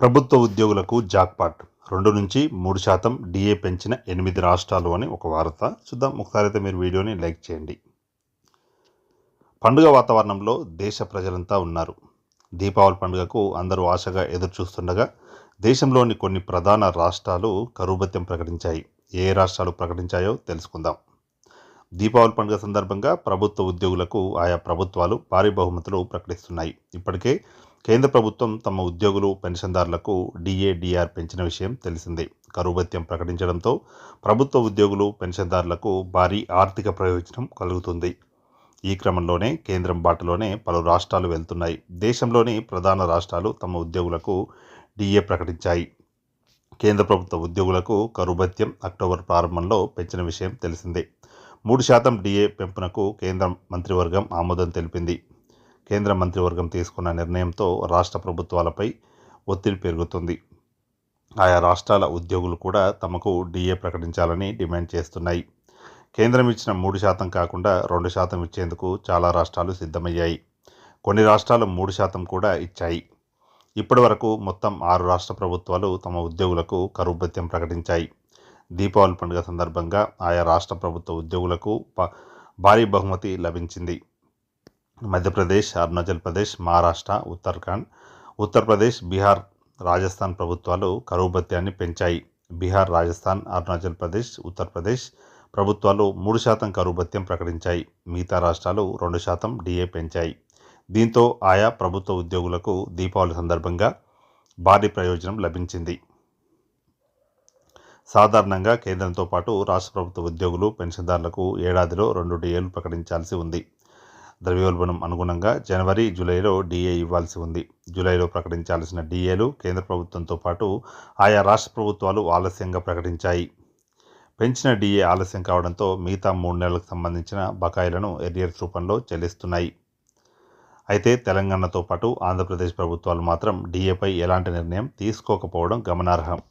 ప్రభుత్వ ఉద్యోగులకు జాక్పాట్. రెండు నుంచి మూడు శాతం డిఏ పెంచిన ఎనిమిది రాష్ట్రాలు అని ఒక వార్త. చూద్దాం. ఒకసారి అయితే మీరు వీడియోని లైక్ చేయండి. పండుగ వాతావరణంలో దేశ ప్రజలంతా ఉన్నారు. దీపావళి పండుగకు అందరూ ఆశగా ఎదురు చూస్తుండగా దేశంలోని కొన్ని ప్రధాన రాష్ట్రాలు కరుబత్యం ప్రకటించాయి. ఏ రాష్ట్రాలు ప్రకటించాయో తెలుసుకుందాం. దీపావళి పండుగ సందర్భంగా ప్రభుత్వ ఉద్యోగులకు ఆయా ప్రభుత్వాలు భారీ బహుమతులు ప్రకటిస్తున్నాయి. ఇప్పటికే కేంద్ర ప్రభుత్వం తమ ఉద్యోగులు పెన్షన్దారులకు డిఏడిఆర్ పెంచిన విషయం తెలిసిందే. కరువుభత్యం ప్రకటించడంతో ప్రభుత్వ ఉద్యోగులు పెన్షన్దారులకు భారీ ఆర్థిక ప్రయోజనం కలుగుతుంది. ఈ క్రమంలోనే కేంద్రం బాటలోనే పలు రాష్ట్రాలు వెళ్తున్నాయి. దేశంలోని ప్రధాన రాష్ట్రాలు తమ ఉద్యోగులకు డిఏ ప్రకటించాయి. కేంద్ర ప్రభుత్వ ఉద్యోగులకు కరుభత్యం అక్టోబర్ ప్రారంభంలో పెంచిన విషయం తెలిసిందే. మూడు శాతం డిఏ పెంపునకు కేంద్ర మంత్రివర్గం ఆమోదం తెలిపింది. కేంద్ర మంత్రివర్గం తీసుకున్న నిర్ణయంతో రాష్ట్ర ప్రభుత్వాలపై ఒత్తిడి పెరుగుతుంది. ఆయా రాష్ట్రాల ఉద్యోగులు కూడా తమకు డిఏ ప్రకటించాలని డిమాండ్ చేస్తున్నాయి. కేంద్రం ఇచ్చిన మూడు శాతం కాకుండా రెండు శాతం ఇచ్చేందుకు చాలా రాష్ట్రాలు సిద్ధమయ్యాయి. కొన్ని రాష్ట్రాలు మూడు శాతం కూడా ఇచ్చాయి. ఇప్పటి వరకు మొత్తం ఆరు రాష్ట్ర ప్రభుత్వాలు తమ ఉద్యోగులకు కరువు భత్యం ప్రకటించాయి. దీపావళి పండుగ సందర్భంగా ఆయా రాష్ట్ర ప్రభుత్వ ఉద్యోగులకు భారీ బహుమతి లభించింది. మధ్యప్రదేశ్ అరుణాచల్ ప్రదేశ్ మహారాష్ట్ర ఉత్తరాఖండ్ ఉత్తరప్రదేశ్ బీహార్ రాజస్థాన్ ప్రభుత్వాలు కరువు భత్యాన్ని పెంచాయి. బీహార్ రాజస్థాన్ అరుణాచల్ ప్రదేశ్ ఉత్తరప్రదేశ్ ప్రభుత్వాలు మూడు శాతం కరువు భత్యం ప్రకటించాయి. మిగతా రాష్ట్రాలు రెండు శాతం డిఏ పెంచాయి. దీంతో ఆయా ప్రభుత్వ ఉద్యోగులకు దీపావళి సందర్భంగా భారీ ప్రయోజనం లభించింది. సాధారణంగా కేంద్రంతో పాటు రాష్ట్ర ప్రభుత్వ ఉద్యోగులు పెన్షన్దారులకు ఏడాదిలో రెండు డిఏలు ప్రకటించాల్సి ఉంది. ద్రవ్యోల్బణం అనుగుణంగా జనవరి జూలైలో డిఏ ఇవ్వాల్సి ఉంది. జూలైలో ప్రకటించాల్సిన డిఏలు కేంద్ర ప్రభుత్వంతో పాటు ఆయా రాష్ట్ర ప్రభుత్వాలు ఆలస్యంగా ప్రకటించాయి. పెంచిన డిఏ ఆలస్యం కావడంతో మిగతా మూడు నెలలకు సంబంధించిన బకాయిలను ఎరియర్స్ రూపంలో చెల్లిస్తున్నాయి. అయితే తెలంగాణతో పాటు ఆంధ్రప్రదేశ్ ప్రభుత్వాలు మాత్రం డిఏపై ఎలాంటి నిర్ణయం తీసుకోకపోవడం గమనార్హం.